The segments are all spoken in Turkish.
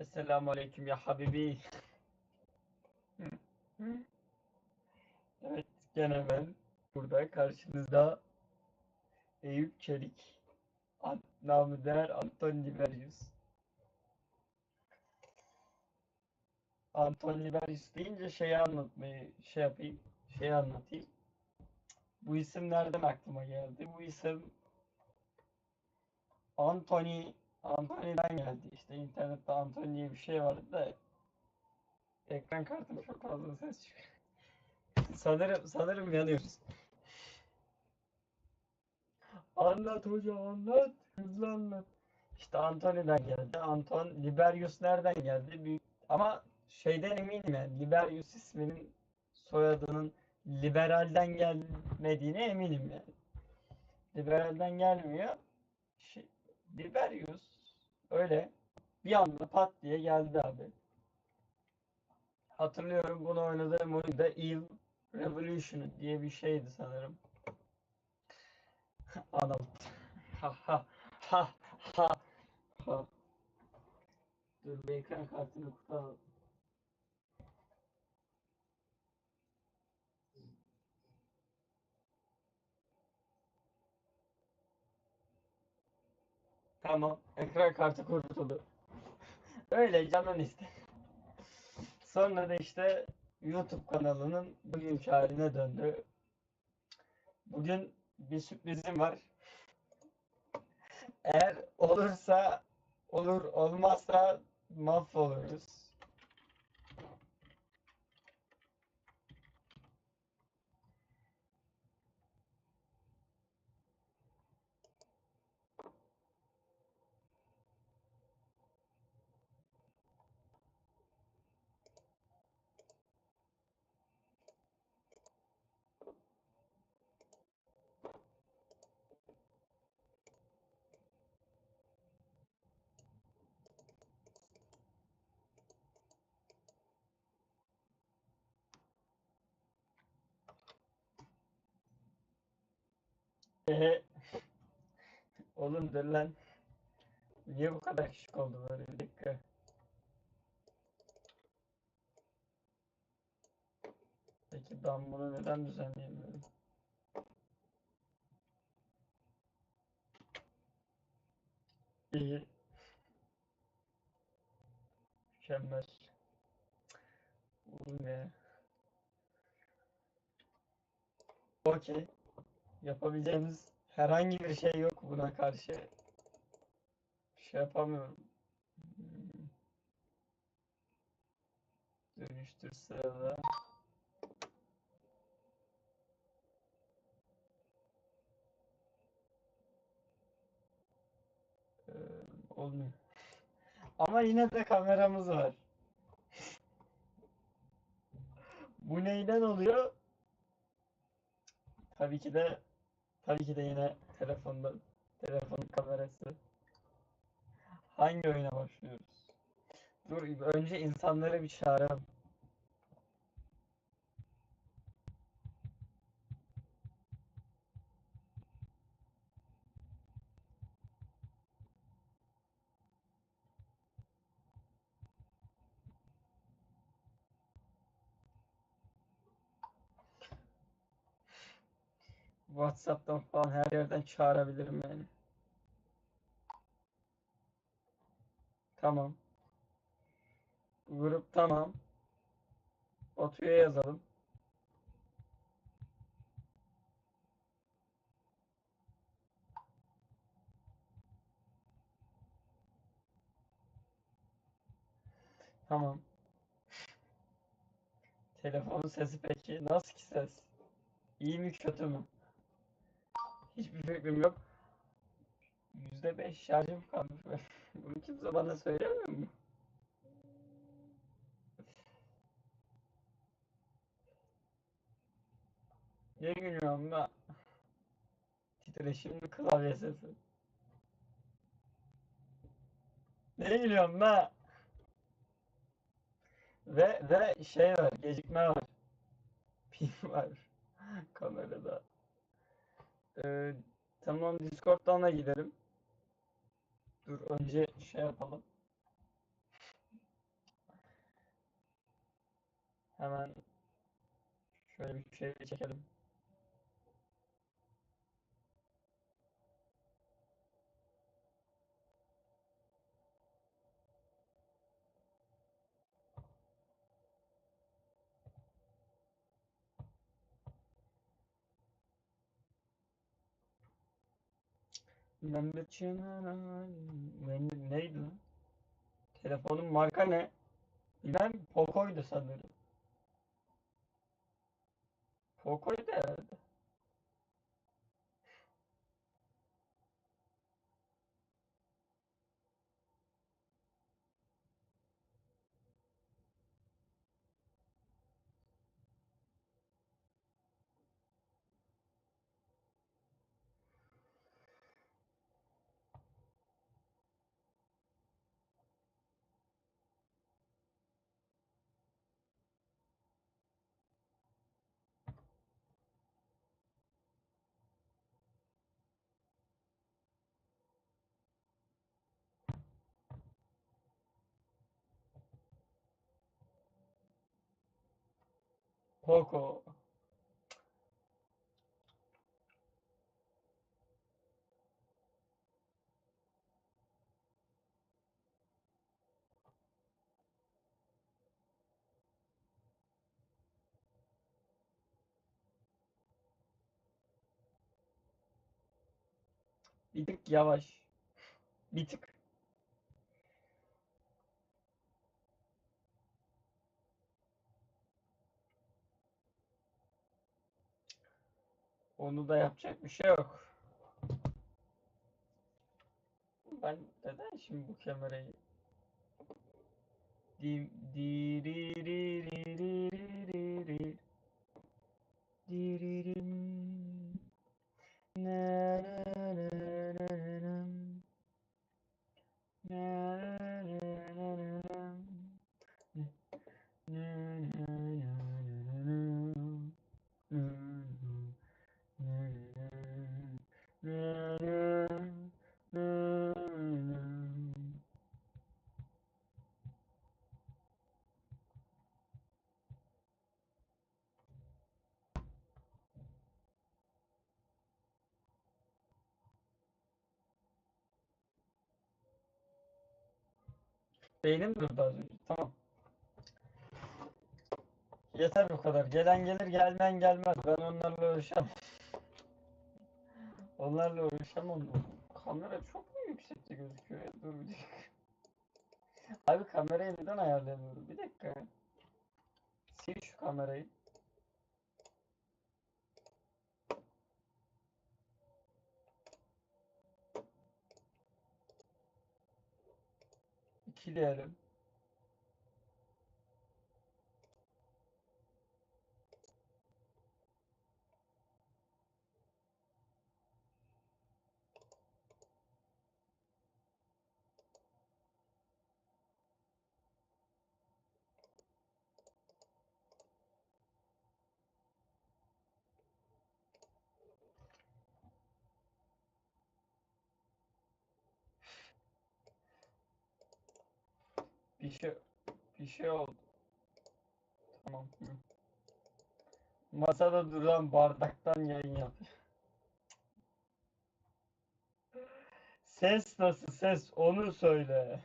Esselamu Aleyküm ya Habibi. Evet, gene ben burada karşınızda Eyüp Çelik, namı değer Anton Liberius. Anton Liberius deyince şeyi anlatmayı şey yapayım, şeyi anlatayım. Bu isim nereden aklıma geldi? Bu isim Anthony, Anthony'den geldi. İşte internette Anthony diye bir şey vardı da ekran kartım çok fazla ses çıkıyor. Sanırım, sanırım yanıyoruz. Anlat hoca anlat. Hızlı anlat. İşte Antony'den geldi. Anton Liberius nereden geldi? Büyük... Ama şeyden eminim yani. Liberius isminin soyadının liberalden gelmediğine eminim yani. Liberalden gelmiyor. Şey, Liberius öyle bir anda pat diye geldi abi. Hatırlıyorum bunu oynadığım oyunda Eve Revolution diye bir şeydi sanırım. Anam. Ha ha ha ha ha. Dur bir ekran kartını kurtaralım. Tamam. Ekran kartı kurtuldu. Öyle canın iste. Sonra da işte YouTube kanalının bugünkü haline döndü. Bugün bir sürprizim var. Eğer olursa olur, olmazsa mahvoluruz. Oğlum dur lan. Niye bu kadar küçük oldu böyle bir dakika. Peki ben bunu neden düzenleyemiyorum? İyi. Mükemmel. Bu ne? Okey. Yapabileceğimiz herhangi bir şey yok buna karşı. Bir şey yapamıyorum. Hmm. Dönüştür sırada. Ee, olmuyor. Ama yine de kameramız var. Bu neyden oluyor? Tabii ki de tabii ki de yine telefonda telefonun kamerası. Hangi oyuna başlıyoruz? Dur önce insanları bir çağıralım. WhatsApp'tan falan her yerden çağırabilirim yani. Tamam. Grup tamam. Batu'ya yazalım. Tamam. Telefonun sesi peki nasıl ki ses? İyi mi kötü mü? Hiçbir fikrim yok. %5 şarjım kalmış. Bunu kimse bana söylemiyor mu? Ne gülüyorum da? Titreşimli klavye sesi. Ne gülüyorum da? Ve ve şey var, gecikme var. Ping var kamerada. Ee, tamam Discord'dan da gidelim. Dur önce şey yapalım. Hemen şöyle bir şey çekelim. Mehmet Çınar neydi lan? Telefonun marka ne? Bilmem Poco'ydu sanırım. Poco'ydu herhalde. Poco. Bir tık yavaş. Bir tık. Onu da yapacak bir şey yok. Ben neden şimdi bu kamerayı di diriririririr Beynim durdu az önce. Tamam. Yeter bu kadar. Gelen gelir gelmeyen gelmez. Ben onlarla uğraşamam. Onlarla uğraşamam. Kamera çok mu yüksekte gözüküyor ya? Dur bir dakika. Abi kamerayı neden ayarlayamıyorum? Bir dakika. Sil şu kamerayı. sileyelim. Bir şey bir şey oldu. Tamam. Masada duran bardaktan yayın yapıyor. Ses nasıl ses onu söyle.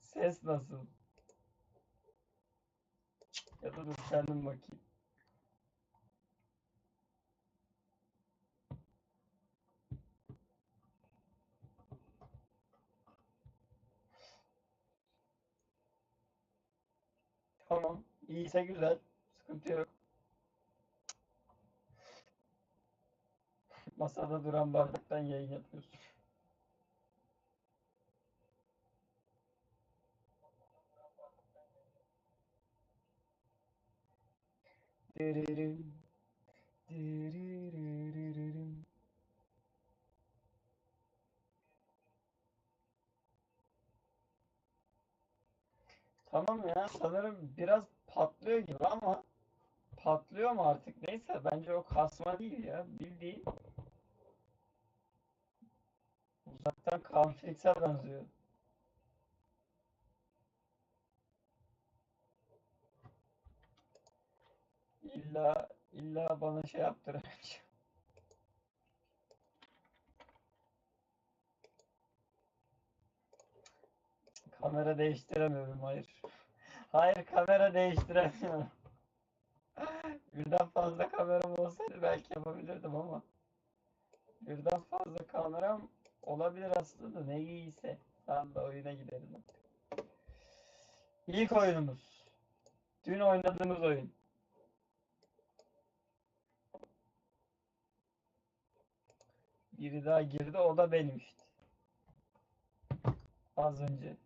Ses nasıl? Ya da dur kendim bakayım. Tamam. İyiyse güzel. Sıkıntı yok. Masada duran bardaktan yayın yapıyorsun. Diririm, diririririm. Tamam ya sanırım biraz patlıyor gibi ama patlıyor mu artık neyse bence o kasma değil ya bildiğin uzaktan Counter-Strike'e benziyor. İlla illa bana şey yaptıracak. Kamera değiştiremiyorum hayır. Hayır kamera değiştiremiyorum. Birden fazla kameram olsaydı belki yapabilirdim ama. Birden fazla kameram olabilir aslında da ne iyiyse. Tamam da oyuna gidelim artık. İlk oyunumuz. Dün oynadığımız oyun. Biri daha girdi o da benim işte. Az önce.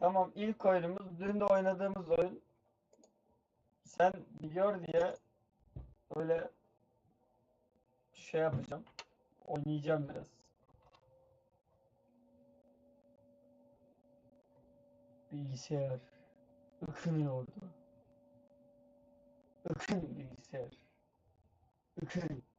Tamam ilk oyunumuz dün de oynadığımız oyun. Sen biliyor diye öyle şey yapacağım. Oynayacağım biraz. Bilgisayar ıkınıyordu. Ikın bilgisayar. Ikın.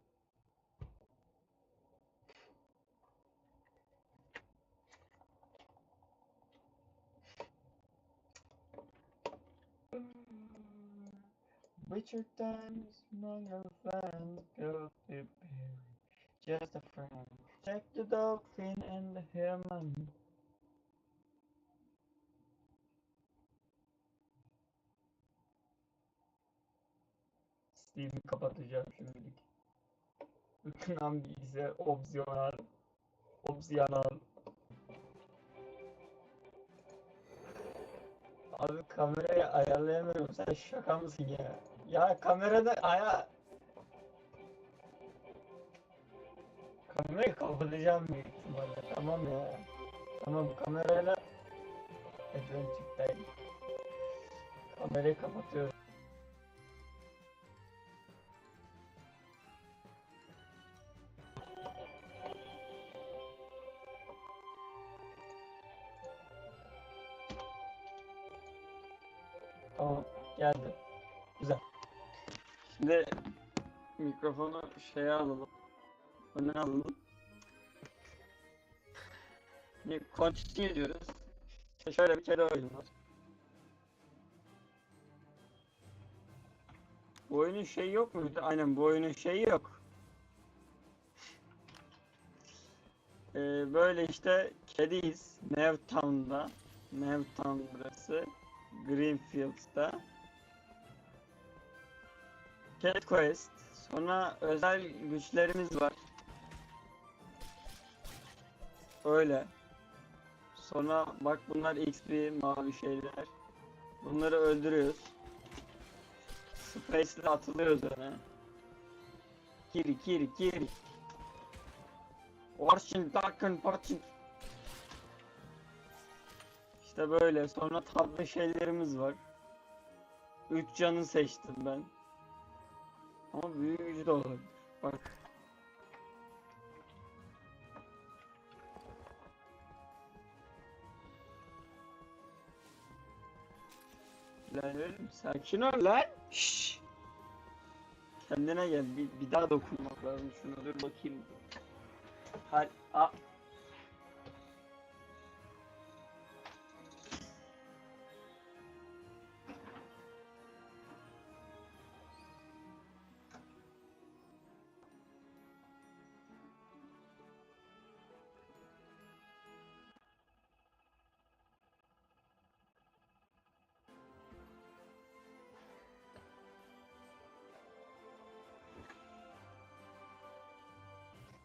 Richard times among friends go to bury. Just a friend. Check the dolphin and the Herman. Steam'i kapatacağım şimdilik. Ikınan bilgisayar opsiyonel. Opsiyonel. Abi kamerayı ayarlayamıyorum. Sen şaka mısın ya? Ya kamerada aya... Kamerayı kapatacağım büyük ihtimalle. Tamam ya. Tamam kamerayla... Adventure'dayım. Kamerayı kapatıyorum. Şeye alalım. Öne alalım. Ne continue ediyoruz. İşte şöyle bir kere oyun var. Bu oyunun şeyi yok muydu? Aynen bu oyunun şeyi yok. Ee, böyle işte kediyiz. Nevtown'da. Nevtown burası. Greenfields'da. Cat Quest. Sonra özel güçlerimiz var. Öyle. Sonra bak bunlar XP mavi şeyler. Bunları öldürüyoruz. Space'le atılıyoruz öne. Kiri kiri kiri. Orçin Darkın Parçin. İşte böyle. Sonra tatlı şeylerimiz var. 3 canı seçtim ben. Ama büyücü de olabilir. Bak. Lan oğlum sakin ol lan. Şşş. Kendine gel. Bir, bir daha dokunmak lazım şuna. Dur bakayım. Hadi. A.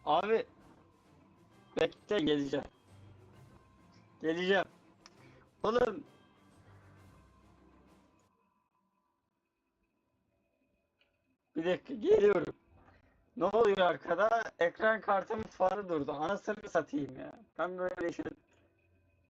Abi. Bekle geleceğim. Geleceğim. Oğlum. Bir dakika geliyorum. Ne oluyor arkada? Ekran kartım farı durdu. Anasını satayım ya. Ben böyle şey